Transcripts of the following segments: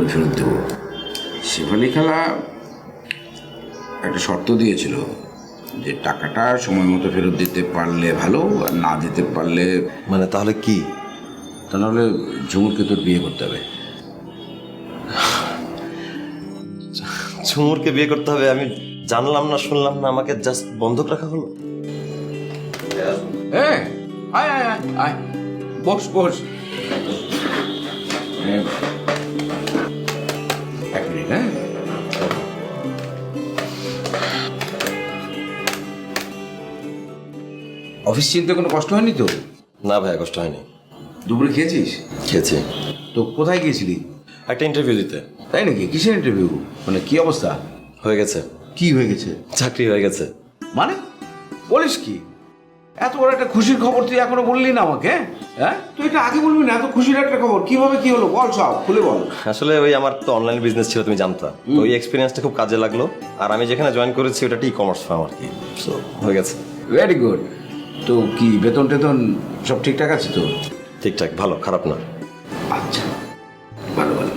করে ফেরত দেবো। শেফালি খেলা একটা শর্ত দিয়েছিল যে টাকাটা সময় মতো ফেরত দিতে পারলে ভালো আর না দিতে পারলে মানে তাহলে কি? তা নাহলে ঝুমুরকে তোর বিয়ে করতে হবে। ঝুমুরকে বিয়ে করতে হবে আমি জানলাম না শুনলাম না আমাকে জাস্ট বন্ধক রাখা হলো। হ্যাঁ আয় আয় আয় আয় বস বস। অফিস চিনতে কোনো কষ্ট হয়নি তো? না ভাইয়া কষ্ট হয়নি। দুপুরে খেয়েছিস? খেয়েছি। তো কোথায় গিয়েছিলি? একটা ইন্টারভিউ দিতে। তাই নাকি? কিসের ইন্টারভিউ মানে কি অবস্থা? হয়ে গেছে। কি হয়ে গেছে? চাকরি হয়ে গেছে। মানে? বলিস কি? এত বড় একটা খুশির খবর তুই এখনও বললি না আমাকে হ্যাঁ? তুই এটা আগে বলবি না? এত খুশির একটা খবর। কীভাবে কি হলো? বল সব খুলে বল। আসলে ওই আমার তো অনলাইন বিজনেস ছিল তুমি জানতা। তো ওই এক্সপিরিয়েন্সটা খুব কাজে লাগল। আর আমি যেখানে জয়েন করেছি ওটা ই কমার্স ফার্ম আর কি। সো হয়ে গেছে। ভেরি গুড তো কি বেতন টেতন সব ঠিকঠাক আছে তো? ঠিকঠাক ভালো খারাপ না। আচ্ছা ভালো ভালো।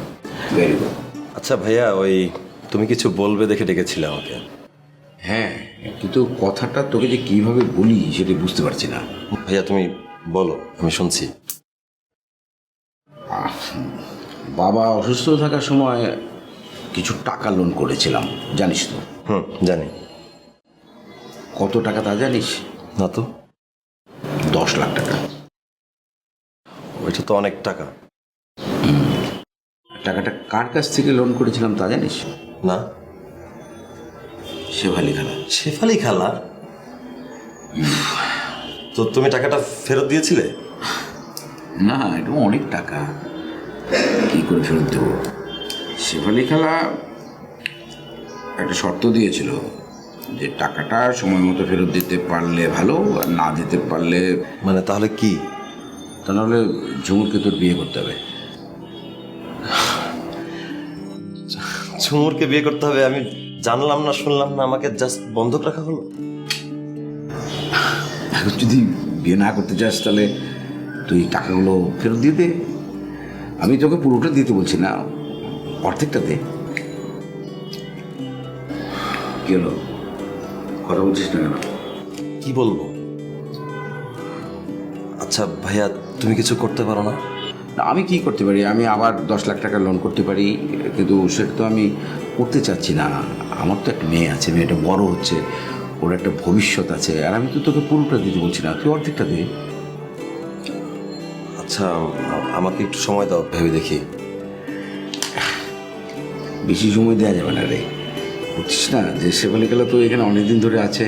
ভেরি গুড আচ্ছা ভাইয়া ওই তুমি কিছু বলবে দেখে ডেকেছিলে আমাকে। হ্যাঁ কিন্তু কথাটা তোকে যে কীভাবে বলি সেটা বুঝতে পারছি না। ভাইয়া তুমি বলো আমি শুনছি। বাবা অসুস্থ থাকার সময় কিছু টাকা লোন করেছিলাম জানিস তো? হুম জানি। কত টাকা তা জানিস? না তো। দশ লাখ টাকা। ওইটা তো অনেক টাকা। টাকাটা কার কাছ থেকে লোন করেছিলাম তা জানিস? না। শেফালি খালা শেফালি খালা তো তুমি টাকাটা ফেরত দিয়েছিলে? না এটা অনেক টাকা। কি করে ফেরত দেবো? শেফালি খেলা একটা শর্ত দিয়েছিল। যে টাকাটা সময় মতো ফেরত দিতে পারলে ভালো আর না দিতে পারলে মানে তাহলে কি? তা নাহলে ঝুমুরকে তোর বিয়ে করতে হবে। ঝুমুরকে বিয়ে করতে হবে আমি জানলাম না শুনলাম না আমাকে জাস্ট বন্ধক রাখা হলো। এখন যদি বিয়ে না করতে চাস তাহলে তুই টাকাগুলো ফেরত দিয়ে দে। আমি তোকে পুরোটা দিতে বলছি না অর্ধেকটা দে। কি হলো? কথা বলছিস না কেন? কি বলব? আচ্ছা ভাইয়া তুমি কিছু করতে পারো না? না, আমি কি করতে পারি? আমি আবার দশ লাখ টাকা লোন করতে পারি কিন্তু সেটা তো আমি করতে চাচ্ছি না। আমার তো একটা মেয়ে আছে মেয়েটা বড় হচ্ছে ওর একটা ভবিষ্যৎ আছে আর আমি তো তোকে পুরোটা দিতে বলছি না। তুই অর্ধেকটা দে। আচ্ছা আমাকে একটু সময় দাও ভেবে দেখি। বেশি সময় দেওয়া যাবে না রে। বুঝছিস না? যে শেফালিকালা তো এখানে অনেকদিন ধরে আছে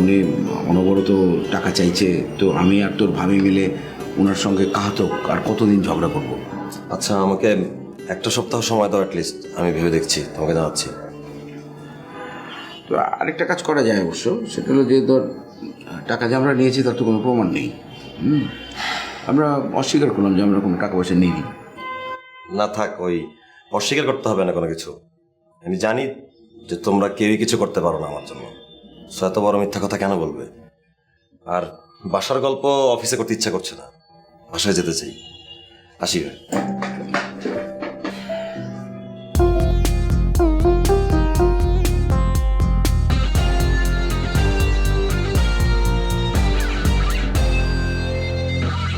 উনি অনবরত টাকা চাইছে তো আমি আর তোর ভাবি মিলে ওনার সঙ্গে কাহাতক আর কতদিন ঝগড়া করব? আচ্ছা আমাকে একটা সপ্তাহ সময় দাও অ্যাটলিস্ট আমি ভেবে দেখছি তোমাকে জানাচ্ছি। তো আরেকটা কাজ করা যায় অবশ্য সেটা হলো যে তোর টাকা যে আমরা নিয়েছি তার তো কোনো প্রমাণ নেই। হুম? আমরা অস্বীকার করলাম যে আমরা কোনো টাকা পয়সা নিইনি। না থাক ওই অস্বীকার করতে হবে না কোনো কিছু। আমি জানি যে তোমরা কেউই কিছু করতে পারো না আমার জন্য। সো এত বড় মিথ্যা কথা কেন বলবে? আর বাসার গল্প অফিসে করতে ইচ্ছা করছে না। বাসায় যেতে চাই। আসি